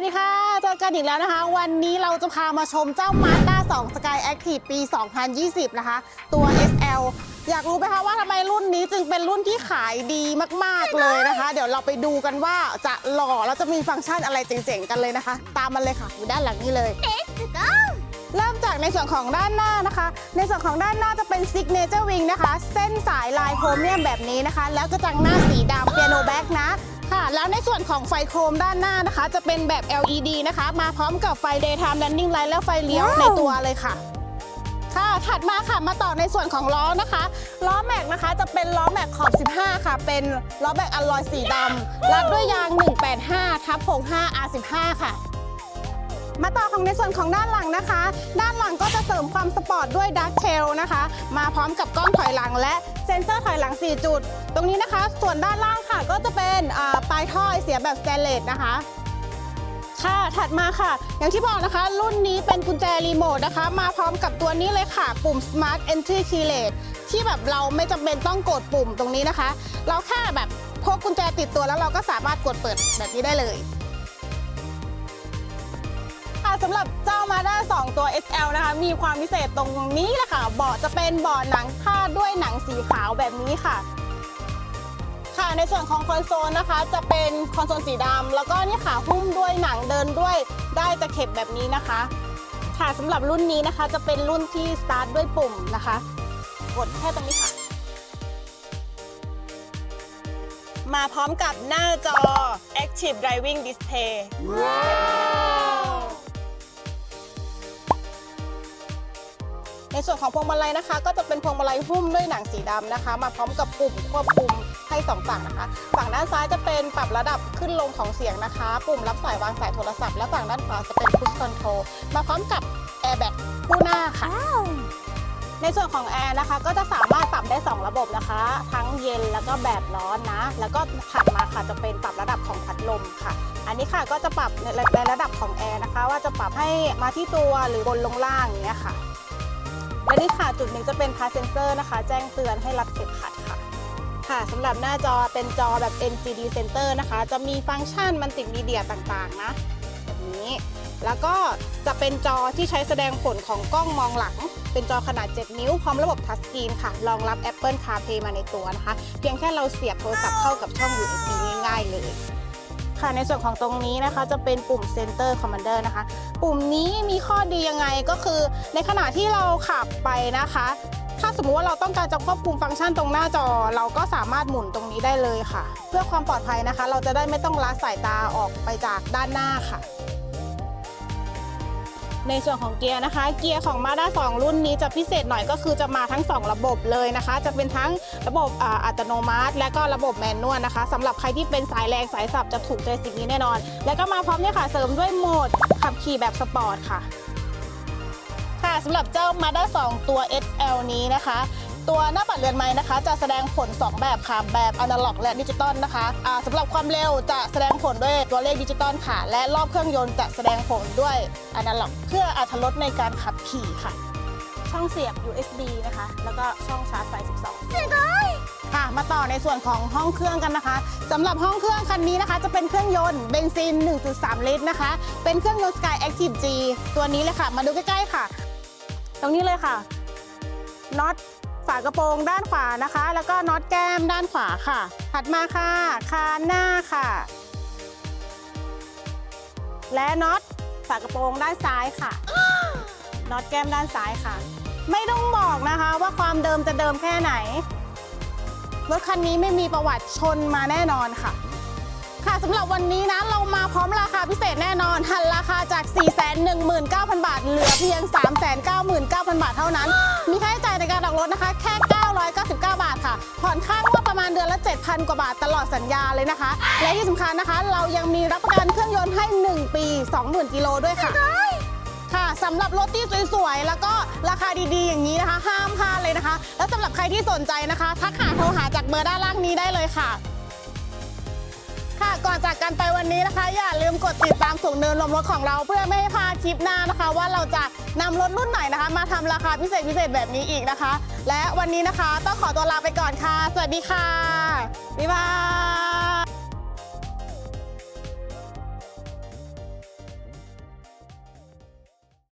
วัสดีค่ะเจอกันอีกแล้วนะคะ วันนี้เราจะพามาชมเจ้า Mazda 2 Sky Active ปี 2020 นะคะ ตัว SL อยากรู้ไหมคะว่าทำไมรุ่นนี้จึงเป็นรุ่นที่ขายดีมากๆเลยนะคะ เดี๋ยวเราไปดูกันว่าจะหล่อแล้วจะมีฟังก์ชันอะไรเจ๋งๆกันเลยนะคะ ตามมันเลยค่ะอยู่ด้านหลังนี้เลยเริ่มจากในส่วนของด้านหน้านะคะ ในส่วนของด้านหน้าจะเป็น Signature Wing นะคะ เส้นสายลายโครเมียมแบบนี้นะคะ แล้วกระจังหน้าสีดำเปียโนแบ็กนะ ค่ะ แล้วในส่วนของไฟโครมด้านหน้านะคะ จะเป็นแบบ LED นะคะ มาพร้อมกับไฟ Daytime Running Light และไฟเลี้ยวในตัวเลยค่ะค่ะถัดมาค่ะมาต่อในส่วนของล้อนะคะ ล้อแม็กนะคะจะเป็นล้อแม็กขอบ 15 ค่ะ เป็นล้อแม็กอลลอยสีดำรัดด้วยยาง 185ทับ65 R15 ค่ะ มาต่อของในส่วนของด้านหลังนะคะ ด้านหลังก็จะเสริมความสปอร์ตด้วยดักเทลนะคะ มาพร้อมกับกล้องถอยหลังและเซ็นเซอร์ถอยหลัง 4 จุด ตรงนี้นะคะ ส่วนด้านล่างค่ะก็จะเป็น เสียแบบสแตนเลสนะคะ ค่ะถัดมาค่ะ อย่างที่บอกนะคะ รุ่นนี้เป็นกุญแจรีโมทนะคะ มาพร้อมกับตัวนี้เลยค่ะ ปุ่ม Smart Entry Keyless ที่แบบเราไม่จำเป็นต้องกดปุ่มตรงนี้นะคะ เราแค่แบบพกกุญแจติดตัวแล้วเราก็สามารถกดเปิดแบบนี้ได้เลยค่ะสำหรับเจ้า Mazda 2ตัว SL นะคะ มีความพิเศษตรงนี้แหละค่ะเบาะจะเป็นเบาะหนังคาดด้วยหนังสีขาวแบบนี้ค่ะ ค่ะในส่วนของคอนโซลนะคะ จะเป็นคอนโซลสีดำแล้วก็นี่ค่ะหุ้มด้วยหนังเดินด้วยได้ตะเข็บแบบนี้นะคะ ค่ะสำหรับรุ่นนี้นะคะ จะเป็นรุ่นที่สตาร์ทด้วยปุ่มนะคะ กดแค่ตรงนี้ค่ะ มาพร้อมกับหน้าจอ Active Driving Display ในส่วนของพวงมาลัยนะคะ ก็จะเป็นพวงมาลัยหุ้มด้วยหนังสีดำนะคะ มาพร้อมกับปุ่มควบคุมให้สองฝั่งนะคะ ฝั่งด้านซ้ายจะเป็นปรับระดับขึ้นลงของเสียงนะคะ ปุ่มรับสายวางสายโทรศัพท์และฝั่งด้านขวาจะเป็น push control มาพร้อมกับ airbag คู่หน้าค่ะในส่วนของแอร์นะคะก็จะสามารถปรับได้ 2 ระบบนะคะ ทั้งเย็นแล้วก็แบบร้อนนะ แล้วก็ถัดมาค่ะจะเป็นปรับระดับของพัดลมค่ะ อันนี้ค่ะก็จะปรับในในระดับของแอร์นะคะ ว่าจะปรับให้มาที่ตัวหรือบนลงล่างอย่างเงี้ยค่ะ และนี่ค่ะจุดหนึ่งจะเป็นพาเซนเซอร์นะคะ แจ้งเตือนให้รัดเข็มขัดค่ะค่ะสำหรับหน้าจอเป็นจอแบบ NCD Center นะคะ จะมีฟังก์ชันมัลติมีเดียต่างๆ นะแบบนี้ แล้วก็จะเป็นจอที่ใช้แสดงผลของกล้องมองหลัง เป็นจอขนาด 7 นิ้ว พร้อมระบบทัชสกรีนค่ะ รองรับ Apple CarPlay มาในตัวนะคะ เพียงแค่เราเสียบโทรศัพท์เข้ากับช่อง USB ง่ายๆเลย ค่ะในส่วนของตรงนี้นะคะจะเป็นปุ่ม Center Commander นะคะ ปุ่มนี้มีข้อดียังไงก็คือ ในขณะที่เราขับไปนะคะ ถ้าสมมุติว่าเราต้องการจะควบคุมฟังก์ชันตรงหน้าจอ เราก็สามารถหมุนตรงนี้ได้เลยค่ะ เพื่อความปลอดภัยนะคะ เราจะได้ไม่ต้องละสายตาออกไปจากด้านหน้าค่ะ ในส่วนของเกียร์นะคะ เกียร์ของ Mazda 2 รุ่นนี้จะพิเศษหน่อยก็คือจะมาทั้ง 2 ระบบเลยนะคะ จะเป็นทั้งระบบอ,อัตโนมัติ และก็ระบบแมนนวลนะคะสำหรับใครที่เป็นสายแรงสายสับจะถูกใจสิ่งนี้แน่นอน และก็มาพร้อมเนี่ยค่ะเสริมด้วยโหมดขับขี่แบบสปอร์ตค่ะค่ะสำหรับเจ้า Mazda 2 ตัว SL นี้นะคะ ตัวหน้าปัดเรือนไม้นะคะ จะแสดงผล 2 แบบค่ะ แบบอนาล็อกและดิจิตอลนะคะอ่าสำหรับความเร็วจะแสดงผลด้วยตัวเลขดิจิตอลค่ะ และรอบเครื่องยนต์จะแสดงผลด้วยอนาล็อก เพื่ออัตรถรสในการขับขี่ค่ะ ช่องเสียบ USB นะคะ แล้วก็ช่องชาร์จไฟ 12ค่ะ มาต่อในส่วนของห้องเครื่องกันนะคะสำหรับห้องเครื่องคันนี้นะคะ จะเป็นเครื่องยนต์เบนซิน 1.3 ลิตรนะคะ เป็นเครื่องยนต์ Sky Active G ตัวนี้เลยค่ะ มาดูใกล้ๆค่ะ ตรงนี้เลยค่ะน็อต ฝากระโปรงด้านขวานะคะ แล้วก็น็อตแก้มด้านขวาค่ะ ถัดมาค่ะคานหน้าค่ะ และน็อตฝากระโปรงด้านซ้ายค่ะ น็อตแก้มด้านซ้ายค่ะ ไม่ต้องบอกนะคะว่าความเดิมจะเดิมแค่ไหน รถคันนี้ไม่มีประวัติชนมาแน่นอนค่ะ ค่ะสำหรับวันนี้นะเรามาพร้อมราคาพิเศษแน่นอนหัน จาก 419,000 บาท เหลือเพียง 399,000 บาทเท่านั้น มีค่าใช้จ่ายในการออกรถนะคะ แค่ 999 บาทค่ะ ผ่อนค่างวดประมาณเดือนละ 7,000 กว่าบาทตลอดสัญญาเลยนะคะ และที่สำคัญนะคะ เรายังมีรับประกันเครื่องยนต์ให้ 1 ปี 20,000 กิโลด้วยค่ะค่ะสำหรับรถที่สวยๆ แล้วก็ราคาดีๆ อย่างนี้นะคะ ห้ามพลาดเลยนะคะ แล้วสำหรับใครที่สนใจนะคะ ทักหาโทรหาจากเบอร์ด้านล่างนี้ได้เลยค่ะ ค่ะก่อนจากกันไปวันนี้นะคะอย่า ลืมกดติดตามสูงเนินลมรถของเราเพื่อไม่ให้พลาดคลิปหน้านะคะ ว่าเราจะนำรถรุ่นไหนนะคะ มาทำราคาพิเศษพิเศษแบบนี้อีกนะคะ และวันนี้นะคะต้องขอตัวลาไปก่อนค่ะ สวัสดีค่ะบ๊ายบาย